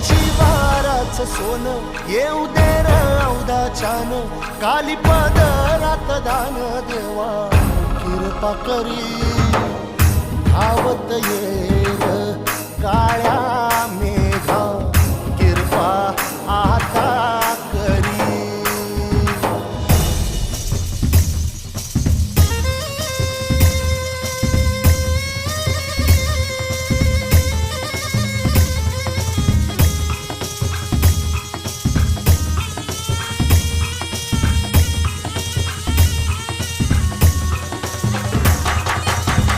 माझी वाराच सोन येऊ दे रौदा छान काली पदरात दान देवा कृपा करी आवत ये.